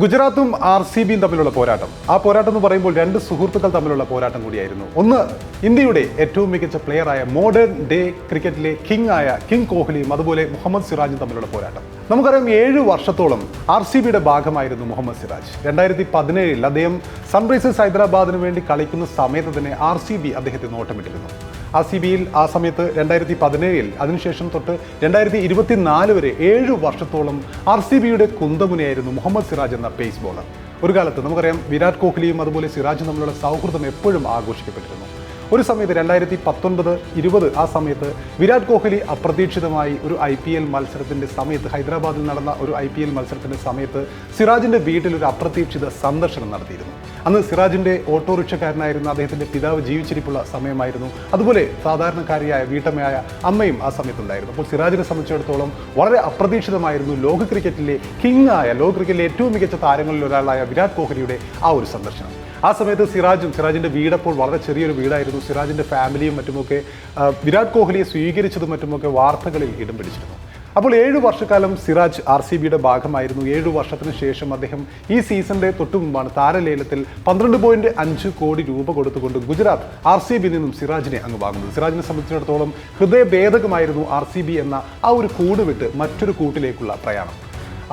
ഗുജറാത്തും R C ബിയും തമ്മിലുള്ള പോരാട്ടം. ആ പോരാട്ടം എന്ന് പറയുമ്പോൾ രണ്ട് സുഹൃത്തുക്കൾ തമ്മിലുള്ള പോരാട്ടം കൂടിയായിരുന്നു. ഒന്ന് ഇന്ത്യയുടെ ഏറ്റവും മികച്ച പ്ലെയറായ മോഡേൺ ഡേ ക്രിക്കറ്റിലെ കിങ് ആയ കിങ് കോഹ്ലിയും അതുപോലെ മുഹമ്മദ് സിറാജും തമ്മിലുള്ള പോരാട്ടം. നമുക്കറിയാം ഏഴ് വർഷത്തോളം ആർ സി ബിയുടെ ഭാഗമായിരുന്നു മുഹമ്മദ് സിറാജ്. രണ്ടായിരത്തി പതിനേഴിൽ അദ്ദേഹം സൺറൈസേഴ്സ് ഹൈദരാബാദിന് വേണ്ടി കളിക്കുന്ന സമയത്ത് തന്നെ ആർ സി ബി അദ്ദേഹത്തെ നോട്ടമിട്ടിരുന്നു. ആർ സി ബിയിൽ ആ സമയത്ത് രണ്ടായിരത്തി പതിനേഴിൽ അതിനുശേഷം തൊട്ട് രണ്ടായിരത്തി ഇരുപത്തിനാല് വരെ ഏഴ് വർഷത്തോളം ആർ സി ബിയുടെ കുന്തമുനയായിരുന്നു മുഹമ്മദ് സിറാജ് എന്ന പേസ് ബോളർ ഒരു കാലത്ത് നമുക്കറിയാം വിരാട് കോഹ്ലിയും അതുപോലെ സിറാജും തമ്മിലുള്ള സൗഹൃദം എപ്പോഴും ആഘോഷിക്കപ്പെട്ടിരുന്നു. ഒരു സമയത്ത് രണ്ടായിരത്തി പത്തൊൻപത് ഇരുപത് ആ സമയത്ത് വിരാട് കോഹ്ലി അപ്രതീക്ഷിതമായി ഒരു ഐ പി എൽ മത്സരത്തിന്റെ സമയത്ത് ഹൈദരാബാദിൽ നടന്ന ഒരു ഐ പി എൽ മത്സരത്തിന്റെ സമയത്ത് സിറാജിന്റെ വീട്ടിൽ ഒരു അപ്രതീക്ഷിത സന്ദർശനം നടത്തിയിരുന്നു. അന്ന് സിറാജിന്റെ ഓട്ടോറിക്ഷക്കാരനായിരുന്ന അദ്ദേഹത്തിന്റെ പിതാവ് ജീവിച്ചിരിപ്പുള്ള സമയമായിരുന്നു. അതുപോലെ സാധാരണക്കാരിയായ വീട്ടമ്മയായ അമ്മയും ആ സമയത്തുണ്ടായിരുന്നു. അപ്പോൾ സിറാജിനെ സംബന്ധിച്ചിടത്തോളം വളരെ അപ്രതീക്ഷിതമായിരുന്നു ലോക ക്രിക്കറ്റിലെ കിങ് ആയ ലോക ക്രിക്കറ്റിലെ ഏറ്റവും മികച്ച താരങ്ങളിൽ ഒരാളായ വിരാട് കോഹ്ലിയുടെ ആ ഒരു സന്ദർശനം. ആ സമയത്ത് സിറാജും സിറാജിന്റെ വീടപ്പോൾ വളരെ ചെറിയൊരു വീടായിരുന്നു. സിറാജിന്റെ ഫാമിലിയും മറ്റുമൊക്കെ വിരാട് കോഹ്ലിയെ സ്വീകരിച്ചതും മറ്റുമൊക്കെ വാർത്തകളിൽ ഇടം പിടിച്ചിരുന്നു. അപ്പോൾ ഏഴു വർഷക്കാലം സിറാജ് ആർ സി ബിയുടെ ഭാഗമായിരുന്നു. ഏഴു വർഷത്തിന് ശേഷം അദ്ദേഹം ഈ സീസണിന്റെ തൊട്ടു മുമ്പാണ് താരലേലത്തിൽ പന്ത്രണ്ട് പോയിന്റ് അഞ്ച് കോടി രൂപ കൊടുത്തുകൊണ്ട് ഗുജറാത്ത് ആർ സി ബിയിൽ നിന്നും സിറാജിനെ അങ്ങ് വാങ്ങുന്നത്. സിറാജിനെ സംബന്ധിച്ചിടത്തോളം ഹൃദയഭേദകമായിരുന്നു ആർ സി ബി എന്ന ആ ഒരു കൂട് വിട്ട് മറ്റൊരു കൂട്ടിലേക്കുള്ള പ്രയാണം.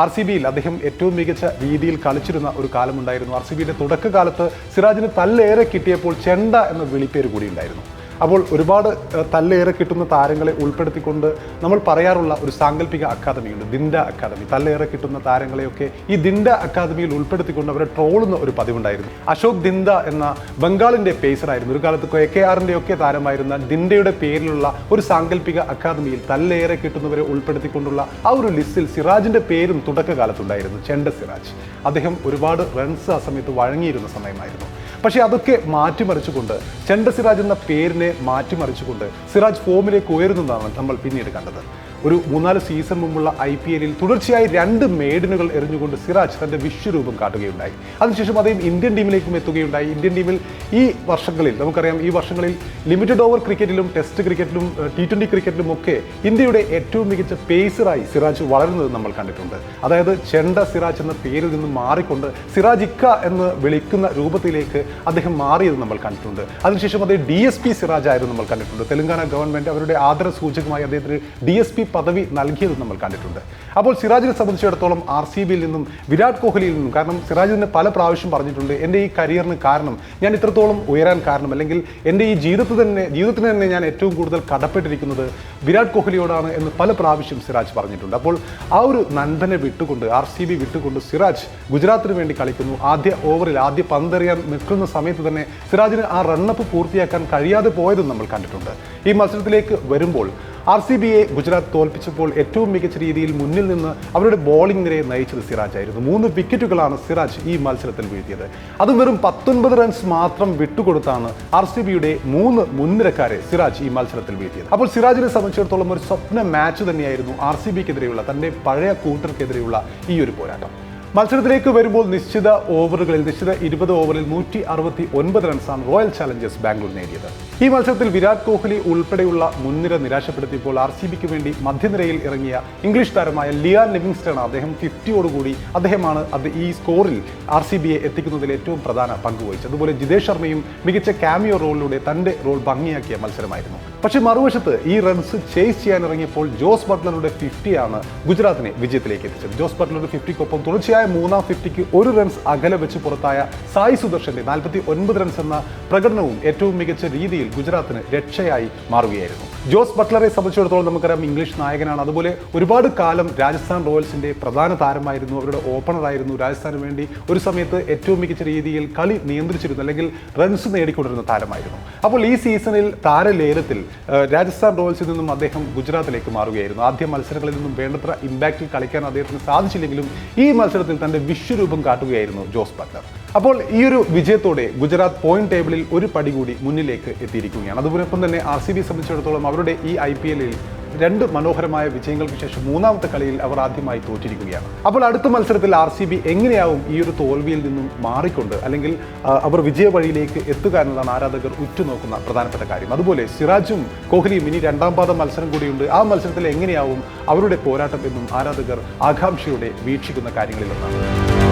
ആർ സി ബിയിൽ അദ്ദേഹം ഏറ്റവും മികച്ച രീതിയിൽ കളിച്ചിരുന്ന ഒരു കാലമുണ്ടായിരുന്നു. ആർ സി ബിയുടെ തുടക്കകാലത്ത് സിറാജിന് തല്ലേറെ കിട്ടിയപ്പോൾ ചെണ്ട എന്ന വിളിപ്പേര് കൂടി ഉണ്ടായിരുന്നു. അപ്പോൾ ഒരുപാട് തല്ലേറെ കിട്ടുന്ന താരങ്ങളെ ഉൾപ്പെടുത്തിക്കൊണ്ട് നമ്മൾ പറയാറുള്ള ഒരു സാങ്കല്പിക അക്കാദമിയുണ്ട് ദിൻഡ അക്കാദമി. തല്ലേറെ കിട്ടുന്ന താരങ്ങളെയൊക്കെ ഈ ദിൻഡ അക്കാദമിയിൽ ഉൾപ്പെടുത്തിക്കൊണ്ട് അവരെ ട്രോളുന്ന ഒരു പതിവുണ്ടായിരുന്നു. അശോക് ദിന്ദ എന്ന ബംഗാളിന്റെ പേസറായിരുന്നു ഒരു കാലത്ത് കെ ആറിന്റെ ഒക്കെ താരമായിരുന്ന ദിൻഡയുടെ പേരിലുള്ള ഒരു സാങ്കല്പിക അക്കാദമിയിൽ തല്ലേറെ കിട്ടുന്നവരെ ഉൾപ്പെടുത്തിക്കൊണ്ടുള്ള ആ ഒരു ലിസ്റ്റിൽ സിറാജിന്റെ പേരും തുടക്കകാലത്തുണ്ടായിരുന്നു ചെണ്ട സിറാജ്. അദ്ദേഹം ഒരുപാട് റൺസ് ആ സമയത്ത് വഴങ്ങിയിരുന്ന സമയമായിരുന്നു. പക്ഷേ അതൊക്കെ മാറ്റിമറിച്ചുകൊണ്ട് ചെണ്ട സിറാജ് എന്ന പേരിനെ മാറ്റിമറിച്ചുകൊണ്ട് സിറാജ് ഫോമിലേക്ക് ഉയരുന്നതാണ് നമ്മൾ പിന്നീട് കണ്ടത്. ഒരു മൂന്നാൽ സീസൺ മുമ്പുള്ള ഐ പി എല്ലിൽ തുടർച്ചയായി രണ്ട് മേഡിനുകൾ എറിഞ്ഞുകൊണ്ട് സിറാജ് തന്റെ വിശ്വരൂപം കാട്ടുകയുണ്ടായി. അതിനുശേഷം അദ്ദേഹം ഇന്ത്യൻ ടീമിലേക്കും എത്തുകയുണ്ടായി. ഇന്ത്യൻ ടീമിൽ ഈ വർഷങ്ങളിൽ നമുക്കറിയാം ഈ വർഷങ്ങളിൽ ലിമിറ്റഡ് ഓവർ ക്രിക്കറ്റിലും ടെസ്റ്റ് ക്രിക്കറ്റിലും ടി ട്വന്റി ക്രിക്കറ്റിലും ഒക്കെ ഇന്ത്യയുടെ ഏറ്റവും മികച്ച പേസറായി സിറാജ് വളരുന്നത് നമ്മൾ കണ്ടിട്ടുണ്ട്. അതായത് ചെണ്ട സിറാജ് എന്ന പേരിൽ നിന്ന് മാറിക്കൊണ്ട് സിറാജ് ഇക്ക എന്ന് വിളിക്കുന്ന രൂപത്തിലേക്ക് അദ്ദേഹം മാറിയത് നമ്മൾ കണ്ടിട്ടുണ്ട്. അതിനുശേഷം അദ്ദേഹം ഡി എസ് പി സിറാജ് ആയിരുന്നു നമ്മൾ കണ്ടിട്ടുണ്ട്. തെലങ്കാന ഗവൺമെന്റ് അവരുടെ ആദര സൂചകമായി അദ്ദേഹത്തിന് ഡി എസ് പി പദവി നൽകിയത് നമ്മൾ കണ്ടിട്ടുണ്ട്. അപ്പോൾ സിറാജിനെ സംബന്ധിച്ചിടത്തോളം ആർ സി ബിയിൽ നിന്നും വിരാട് കോഹ്ലിയിൽ നിന്നും കാരണം സിറാജിന് പല പ്രാവശ്യം പറഞ്ഞിട്ടുണ്ട് എന്റെ ഈ കരിയറിന് കാരണം ഞാൻ ഇത്രത്തോളം ഉയരാൻ കാരണം അല്ലെങ്കിൽ എന്റെ ഈ ജീവിതത്തിൽ തന്നെ ജീവിതത്തിന് തന്നെ ഞാൻ ഏറ്റവും കൂടുതൽ കടപ്പെട്ടിരിക്കുന്നത് വിരാട് കോഹ്ലിയോടാണ് എന്ന് പല പ്രാവശ്യം സിറാജ് പറഞ്ഞിട്ടുണ്ട്. അപ്പോൾ ആ ഒരു നന്ദനെ വിട്ടുകൊണ്ട് ആർ സി ബി വിട്ടുകൊണ്ട് സിറാജ് ഗുജറാത്തിന് വേണ്ടി കളിക്കുന്നു. ആദ്യ ഓവറിൽ ആദ്യ പന്തെറിയാൻ നിൽക്കുന്ന സമയത്ത് തന്നെ സിറാജിന് ആ റണ്ണപ്പ് പൂർത്തിയാക്കാൻ കഴിയാതെ പോയതും നമ്മൾ കണ്ടിട്ടുണ്ട്. ഈ മത്സരത്തിലേക്ക് വരുമ്പോൾ ആർ സി ബിയെ ഗുജറാത്ത് തോൽപ്പിച്ചപ്പോൾ ഏറ്റവും മികച്ച രീതിയിൽ മുന്നിൽ നിന്ന് അവരുടെ ബോളിംഗ് നിരയെ നയിച്ചത് സിറാജ് ആയിരുന്നു. മൂന്ന് വിക്കറ്റുകളാണ് സിറാജ് ഈ മത്സരത്തിൽ വീഴ്ത്തിയത്. അതും വെറും പത്തൊൻപത് റൺസ് മാത്രം വിട്ടുകൊടുത്താണ് ആർ സി ബിയുടെ മൂന്ന് മുൻനിരക്കാരെ സിറാജ് ഈ മത്സരത്തിൽ വീഴ്ത്തിയത്. അപ്പോൾ സിറാജിനെ സംബന്ധിച്ചിടത്തോളം ഒരു സ്വപ്ന മാച്ച് തന്നെയായിരുന്നു ആർ സി ബിക്കെതിരെയുള്ള തന്റെ പഴയ കൂട്ടർക്കെതിരെയുള്ള ഈ ഒരു പോരാട്ടം. മത്സരത്തിലേക്ക് വരുമ്പോൾ നിശ്ചിത ഓവറുകളിൽ നിശ്ചിത ഇരുപത് ഓവറിൽ നൂറ്റി അറുപത്തി ഒൻപത് റൺസാണ് റോയൽ ചലഞ്ചേഴ്സ് ബാംഗ്ലൂർ നേടിയത്. ഈ മത്സരത്തിൽ വിരാട് കോഹ്ലി ഉൾപ്പെടെയുള്ള മുൻനിര നിരാശപ്പെടുത്തിയപ്പോൾ ആർ സി ബിക്ക് വേണ്ടി മധ്യനിരയിൽ ഇറങ്ങിയ ഇംഗ്ലീഷ് താരമായ ലിയാൻ ലിവിങ്സ്റ്റൺ അദ്ദേഹം ഫിഫ്റ്റിയോടുകൂടി അദ്ദേഹമാണ് അത് ഈ സ്കോറിൽ ആർ സി ബിയെ എത്തിക്കുന്നതിൽ ഏറ്റവും പ്രധാന പങ്കുവഹിച്ചത് അതുപോലെ ജിതേഷ് ശർമ്മയും മികച്ച കാമിയോ റോളിലൂടെ തന്റെ റോൾ ഭംഗിയാക്കിയ മത്സരമായിരുന്നു. പക്ഷേ മറുവശത്ത് ഈ റൺസ് ചേസ് ചെയ്യാൻ ഇറങ്ങിയപ്പോൾ ജോസ് ബട്ട്ലറുടെ ഫിഫ്റ്റിയാണ് ഗുജറാത്തിനെ വിജയത്തിലേക്ക് എത്തിച്ചത്. ജോസ് ബട്ട്ലറുടെ ഫിഫ്റ്റിക്കൊപ്പം തുടർച്ചയായ മൂന്നാം ഫിഫ്റ്റിക്ക് ഒരു റൺസ് അകലെ വെച്ച് പുറത്തായ സായി സുദർശന്റെ നാൽപ്പത്തി ഒൻപത് റൺസ് എന്ന പ്രകടനവും ഏറ്റവും മികച്ച രീതിയിൽ ഗുജറാത്തിന് രക്ഷയായി മാറുകയായിരുന്നു. ജോസ് ബട്ട്ലറെ സംബന്ധിച്ചിടത്തോളം നമുക്കറിയാം ഇംഗ്ലീഷ് നായകനാണ്. അതുപോലെ ഒരുപാട് കാലം രാജസ്ഥാൻ റോയൽസിന്റെ പ്രധാന താരമായിരുന്നു. അവരുടെ ഓപ്പണറായിരുന്നു രാജസ്ഥാന് വേണ്ടി ഒരു സമയത്ത് ഏറ്റവും മികച്ച രീതിയിൽ കളി നിയന്ത്രിച്ചിരുന്നു. അല്ലെങ്കിൽ റൺസ് നേടിക്കൊണ്ടിരുന്ന താരമായിരുന്നു. അപ്പോൾ ഈ സീസണിൽ താരലേലത്തിൽ രാജസ്ഥാൻ റോയൽസിൽ നിന്നും അദ്ദേഹം ഗുജറാത്തിലേക്ക് മാറുകയായിരുന്നു. ആദ്യ മത്സരങ്ങളിൽ നിന്നും വേണ്ടത്ര ഇമ്പാക്റ്റിൽ കളിക്കാൻ അദ്ദേഹത്തിന് സാധിച്ചില്ലെങ്കിലും ഈ മത്സരത്തിൽ തന്റെ വിശ്വരൂപം കാട്ടുകയായിരുന്നു ജോസ് ബട്ട്ലർ. അപ്പോൾ ഈ ഒരു വിജയത്തോടെ ഗുജറാത്ത് പോയിന്റ് ടേബിളിൽ ഒരു പടി കൂടി മുന്നിലേക്ക് എത്തിയിരിക്കുകയാണ്. അതുപോലൊപ്പം തന്നെ ആർ സി ബി സംബന്ധിച്ചിടത്തോളം അവരുടെ ഈ ഐ പി എല്ലിൽ രണ്ട് മനോഹരമായ വിജയങ്ങൾക്ക് ശേഷം മൂന്നാമത്തെ കളിയിൽ അവർ ആദ്യമായി തോറ്റിരിക്കുകയാണ്. അപ്പോൾ അടുത്ത മത്സരത്തിൽ ആർ സി ബി എങ്ങനെയാവും ഈ ഒരു തോൽവിയിൽ നിന്നും മാറിക്കൊണ്ട് അല്ലെങ്കിൽ അവർ വിജയ വഴിയിലേക്ക് എത്തുക എന്നതാണ് ആരാധകർ ഉറ്റുനോക്കുന്ന പ്രധാനപ്പെട്ട കാര്യം. അതുപോലെ സിറാജും കോഹ്ലിയും ഇനി രണ്ടാം പാദ മത്സരം കൂടിയുണ്ട്. ആ മത്സരത്തിൽ എങ്ങനെയാവും അവരുടെ പോരാട്ടം എന്നും ആരാധകർ ആകാംക്ഷയോടെ വീക്ഷിക്കുന്ന കാര്യങ്ങളിലൊന്നാണ്